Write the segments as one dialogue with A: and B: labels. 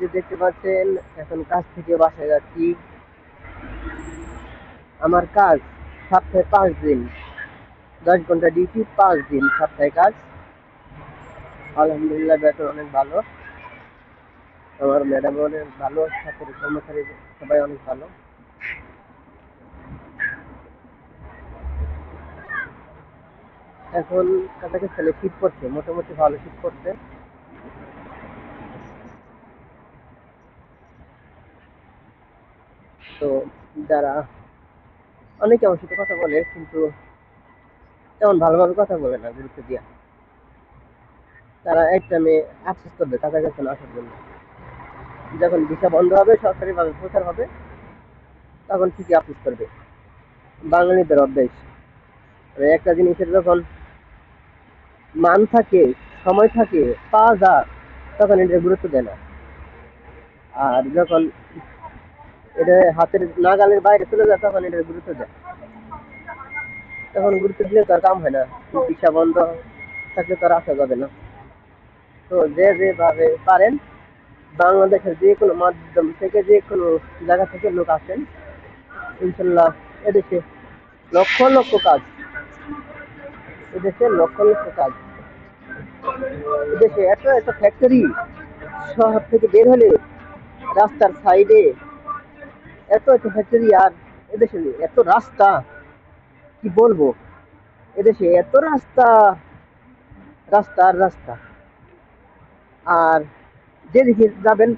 A: যে দেখতে পাচ্ছেন, এখন কাজ থেকে বাসায় যাচ্ছি। আমার কাজ সপ্তাহে পাঁচ দিন, দশ ঘণ্টা ডিউটি, পাঁচ দিন সপ্তাহে কাজ। আলহামদুলিল্লাহ, বেতন অনেক ভালো। আমার ম্যাডাম অনেক ভালো সাথে কর্মচারী সবাই অনেক ভালো। এখন কাছাকাছি ছেলে শীত পড়ছে, মোটামুটি ভালো শীত পড়ছে। তো যারা অনেকে আমার সাথে কথা বলে, কিন্তু তেমন ভালোভাবে কথা বলে না, গুরুত্ব দিয়া। তারা একটা মেয়ে আফসোস করবে কাছাকাছি না আসার জন্য যখন ভিসা বন্ধ হবে, সরকারিভাবে প্রচার হবে, তখন ঠিকই আফসোস করবে। বাঙালিদের অভ্যেস। একটা জিনিসের যখন মান থাকে, সময় থাকে, পাওয়া যায়, তখন এটা গুরুত্ব দেয় না। আর যখন এটা হাতের নাগালের বাইরে চলে যায়, তখন এটা গুরুত্ব দেয়। তখন গুরুত্ব দিলে তো আর কাম হয় না। চিকিৎসা বন্ধ থাকলে তো আর আসা যাবে না। তো যে যেভাবে পারেন, বাংলাদেশের যে কোনো মাধ্যম থেকে যে কোনো জায়গা থেকে লোক আসেন, ইনশাল্লাহ এদেশে লক্ষ লক্ষ কাজ, এদেশে লক্ষ লক্ষ কাজ। এদেশে এত এত ফ্যাক্টরি শহর থেকে বের হলে রাস্তার সাইডে এত এত ফ্যাক্টরি আর এদেশে এত রাস্তা, কি বলব? এদেশে এত রাস্তা রাস্তা আর রাস্তা। আর যেদিকে যাবেন,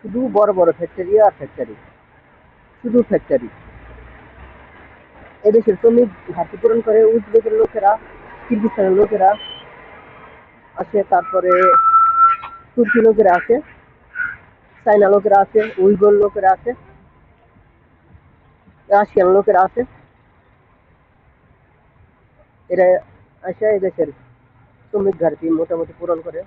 A: শুধু বড় বড় ফ্যাক্টরি আর ফ্যাক্টরি শুধু ফ্যাক্টরি এদেশের শ্রমিক ঘাটতি পূরণ করে উজবেকের লোকেরা কিরগিস্তানের লোকেরা আসে, তারপরে তুর্কি লোকেরা আছে চাইনা লোকেরা আছে উইগর লোকেরা আছে রাশিয়ান লোকেরা আছে। এরা আসে এদেশের শ্রমিক ঘাটতি মোটামুটি পূরণ করে।